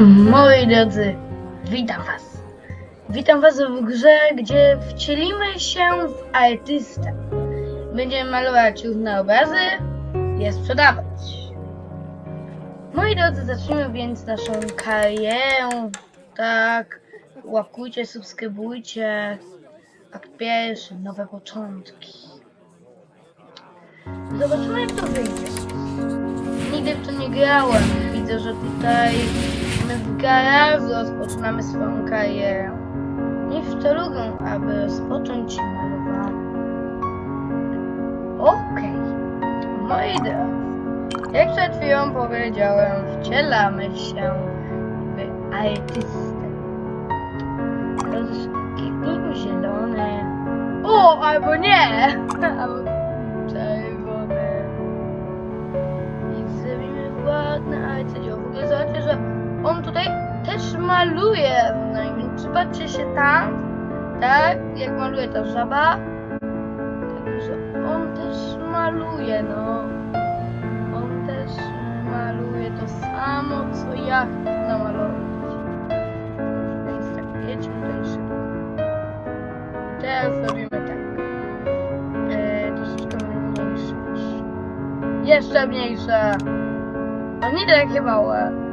Moi drodzy, witam was. Witam was w grze, gdzie wcielimy się w artystę. Będziemy malować różne obrazy, je sprzedawać. Moi drodzy, zacznijmy więc naszą karierę. Tak, łapkujcie, subskrybujcie. Akt pierwszy, nowe początki. Zobaczymy jak to wyjdzie. Nigdy w to nie grałem. Widzę, że tutaj w garażu rozpoczynamy swoją karierę. Nie w to lubią, aby rozpocząć malowanie. Okej. Moi drodzy, jak przed chwilą powiedziałem, wcielamy się w artystę. Kliknijmy zielony. O, albo nie! Albo czerwony. I zrobimy ładne arcydzieło. W ogóle zobaczcie, on tutaj też maluje. No i więc przypatrzcie się tam, tak? Jak maluje ta żaba. Także on też maluje, no. On też maluje to samo, co ja namalować. Więc tak, jedźmy tutaj szybko. Teraz robimy tak. Eee, troszeczkę mniejsze. Jeszcze mniejsze. A nie takie małe.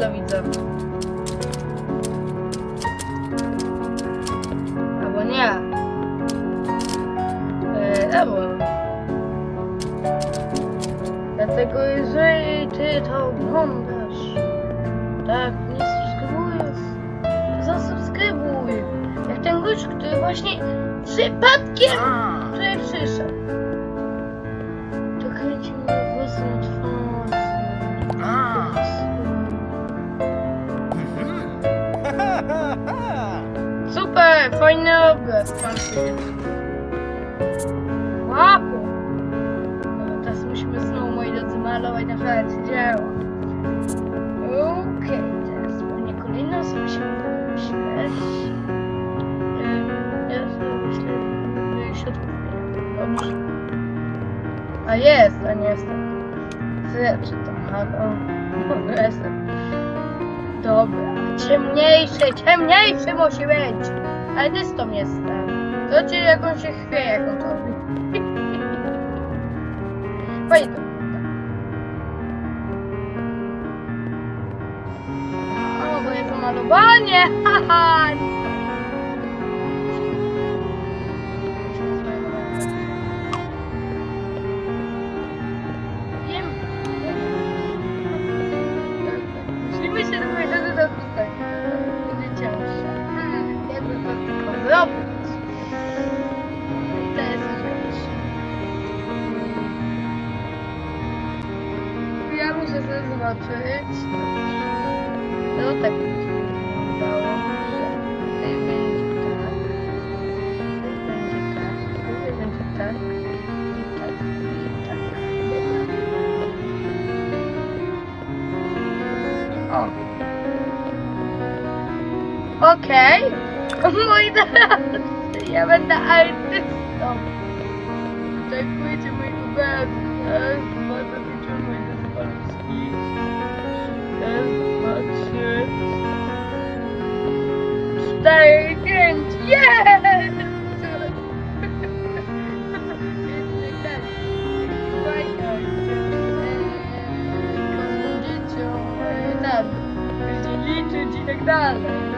Dla widza. Albo nie. E, albo. Dlatego jeżeli ty to oglądasz, tak, nie subskrybujesz, to zasubskrybuj. Jak ten gość, który właśnie przypadkiem tutaj przyszedł. Super, fajny obraz, pan Łapo! No, teraz musimy znowu, moi drodzy, malować nasze arcydzieło. Okej, teraz pewnie kolejna osoba się myśleć. Ja sobie myślę, środków nie. Dobrze. A jest, a nie jestem. Zlepszy to, halo. Dobra, jestem. Dobra, ciemniejszy, ciemniejszy musi być. Artystą jestem. Zobaczcie jak on się chwieje, jak on to robi. Fajnie to. O, moje pomalowanie! Haha! No tak wyglądało, że tutaj będzie. I tak. I tak. O. Okej. Bardzo daje pięć. Yes! Tak, liczyć i tak dalej.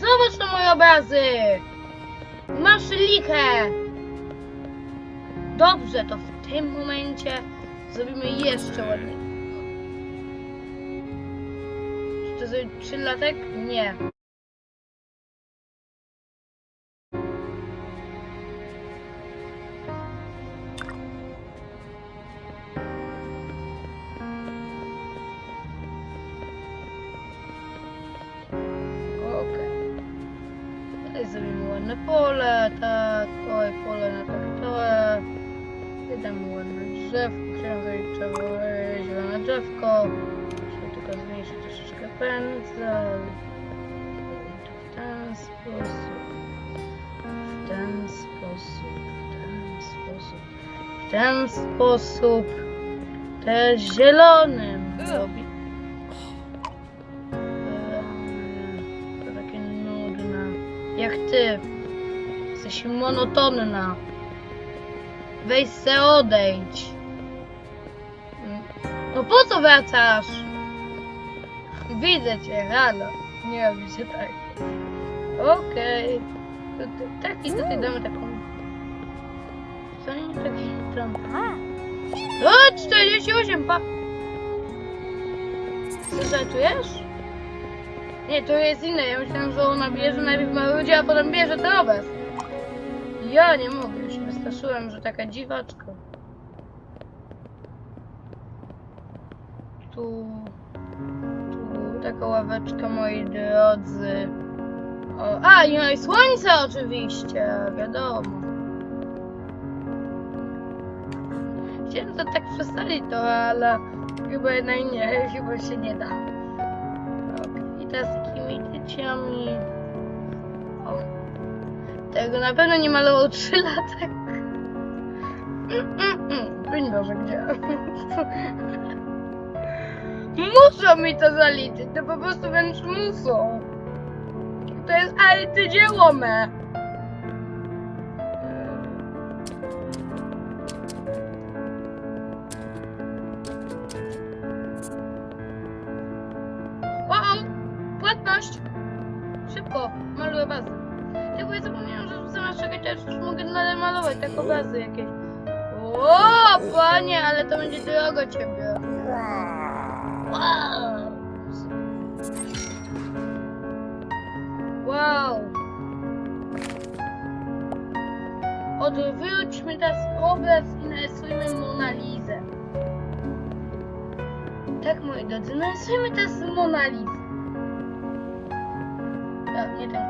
Zobacz na moje obrazy! Masz likę! Dobrze, to w tym momencie zrobimy jeszcze ładniej. Czy to zrobić 3 latek? Nie. Tak, oj, pole na traktorę. Damy ładne drzewko, chciałem zrobić e, zielone drzewko. Muszę tylko zmniejszyć troszeczkę pędzel. W ten sposób. W ten sposób, w ten sposób. W ten sposób. Też zielonym robi. Nudne. Jak ty. Jesteś monotonna. Weź se odejdź. Mm. No po co wracasz? Widzę cię, halo. Nie robi się tak. Okej. Ty- Taki tutaj damy taką. Co nie taki tam. O, 48 pa. Co żartujesz? Nie, to jest inne. Ja myślałem, że ona bierze najpierw marudzie, a potem bierze obraz. Ja nie mogę, już się wystraszyłem, że taka dziwaczka. Tu, tu taka ławeczka, moi drodzy. O, a, i no i słońce oczywiście, wiadomo. Chciałem to tak przestawić to, ale chyba jednak nie, chyba się nie da. Ok, I teraz takimi dzieciami. O. Tego na pewno nie malował 3 lata. Broń Boże, gdzie? Muszą mi to zaliczyć, to po prostu wręcz muszą. To jest arcydzieło me. Malować tak obrazy jakieś. O, panie, ale to będzie drogo ciebie. Wow. Wow. Odwróćmy teraz obraz i narysujmy Monalizę. Tak, moi drodzy, narysujmy teraz Monalizę. No, nie ten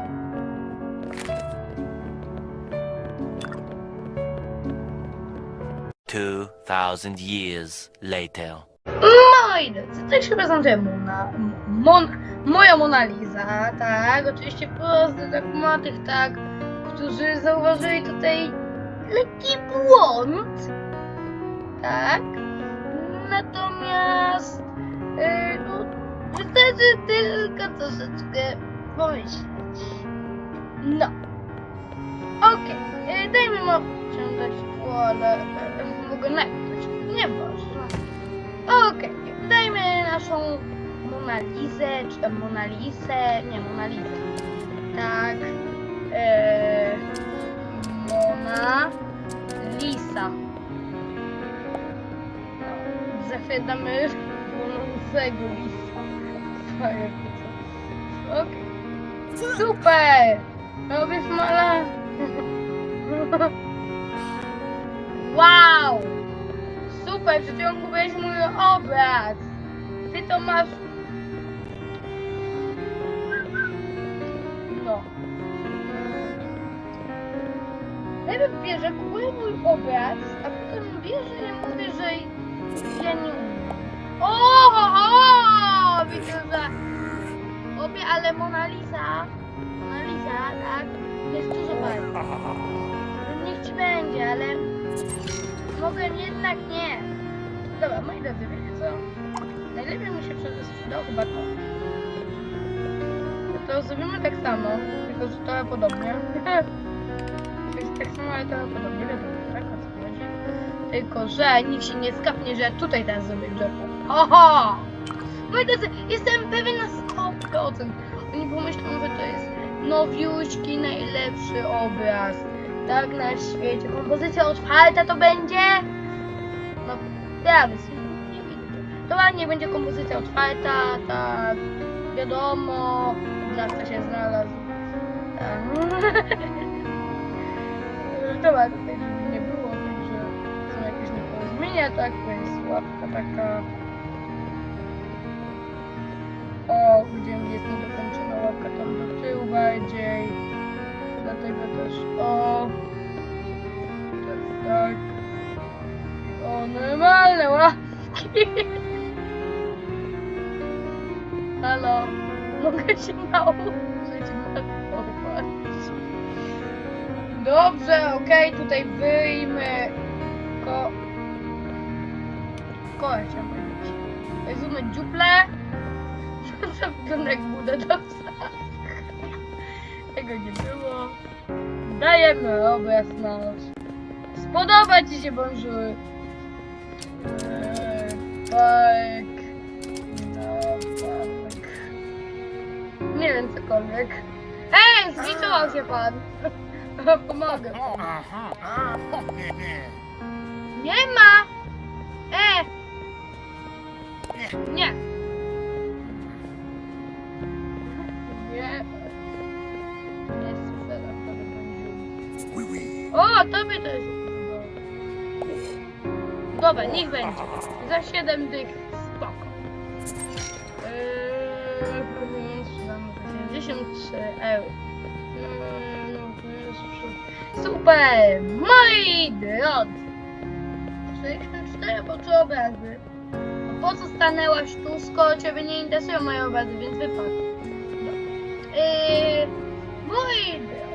2000 years later. No i drodzy, tak się prezentuje Mona, mon, moja Mona Lisa, tak, oczywiście prosty tak matych, tak, którzy zauważyli tutaj lekki błąd, tak, natomiast, yy, no, wystarczy tylko troszeczkę pomyśleć, no, okej, okay. dajmy mu ciągnąć pole, yy mogę napisać, nie ważne. Okej, dajmy naszą Monalizę, czy tam Monalisę, nie Monalizę. Tak. Eee, Mona lisa. No, zachwytamy płonącego lisa. Firefoxa. Okej. Super! Robię smala. Wow! Super, chwilą mówiłeś mój obraz. Ty to masz... No. Najpierw wie, że kupuję mój obraz, a potem że ja mówię, że ja nie umiem. O! Widzę, że obie, ale Mona Lisa, Mona Lisa, tak, jest dużo bardziej. Niech ci będzie, ale mogę jednak nie. Dobra, moi drodzy, wiecie co? Najlepiej mi się sprzedał chyba to. To zrobimy tak samo, tylko że trochę podobnie. Tak samo, ale trochę podobnie, wiadomo, tak? O co chodzi. Tylko, że nikt się nie skapnie, że tutaj teraz zrobię drzewko. Oho! Moi drodzy, jestem pewien na 100%. Oni pomyślą, że to jest nowiuśki, najlepszy obraz. Tak na świecie. Kompozycja otwarta to będzie? No, ja nie. To ładnie będzie kompozycja otwarta, tak. Wiadomo, zawsze się znalazł. Tak. Dobra, tutaj żeby nie było, także są jakieś nieporozumienia, tak, to jest łapka taka. O, gdzie jest niedokończona łapka tam do tyłu bardziej. Dlatego też o. Tak, tak. O, normalne łapki. Halo, mogę się nauczyć malować. Dobrze, okej, tutaj wyjmę ko... Koła chciałam powiedzieć. Weźmy dziuplę. To wygląda jak budę do psa. Tego nie było. Dajemy obraz nasz. Spodoba ci się bonjour. Eee, tak. No, tak. Nie wiem, cokolwiek. Ej, zliczyłam się pan. Pomogę. Nie ma! E! Nie. O, tobie to jest. Dobra, niech będzie. Za 7 dych. Spoko. Eee, sprzedamy za 73 euro. Eee, no, to jest przy- Super! Moi drodzy! 64 po trzy obrazy. Po co stanęłaś tu, skoro ciebie nie interesują moje obrazy, więc wypadł. Yy, moi drodzy.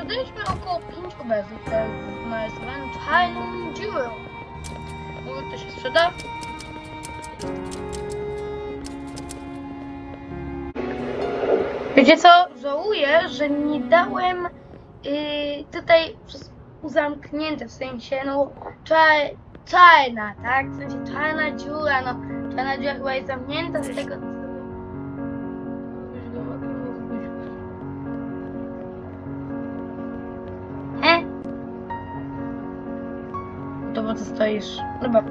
Sprzedaliśmy około 5 obrazów z narysowanym czarną dziurą. Może to się sprzeda? Wiecie co? Żałuję, że nie dałem yy, tutaj przez uzamknięte, w sensie no czar, czarna, tak? W sensie czarna dziura, no czarna dziura chyba jest zamknięta z tego stoisz? Dobra.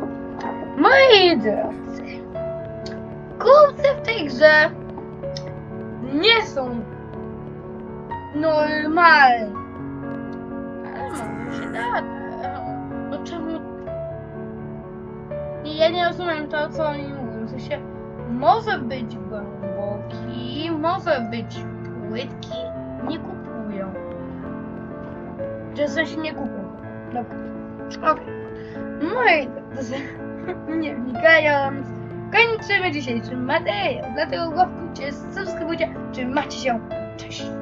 Moi drodzy, kupcy w tej grze nie są normalni. Ale może się da. No czemu? Ja nie rozumiem to, co oni mówią. W sensie, może być głęboki, może być płytki, nie kupują. W sensie nie kupują. Dobra. Okej. No i drodzy, nie wnikając, kończymy dzisiejszy materiał. Dlatego łapkujcie, subskrybujcie, czy macie się. Cześć!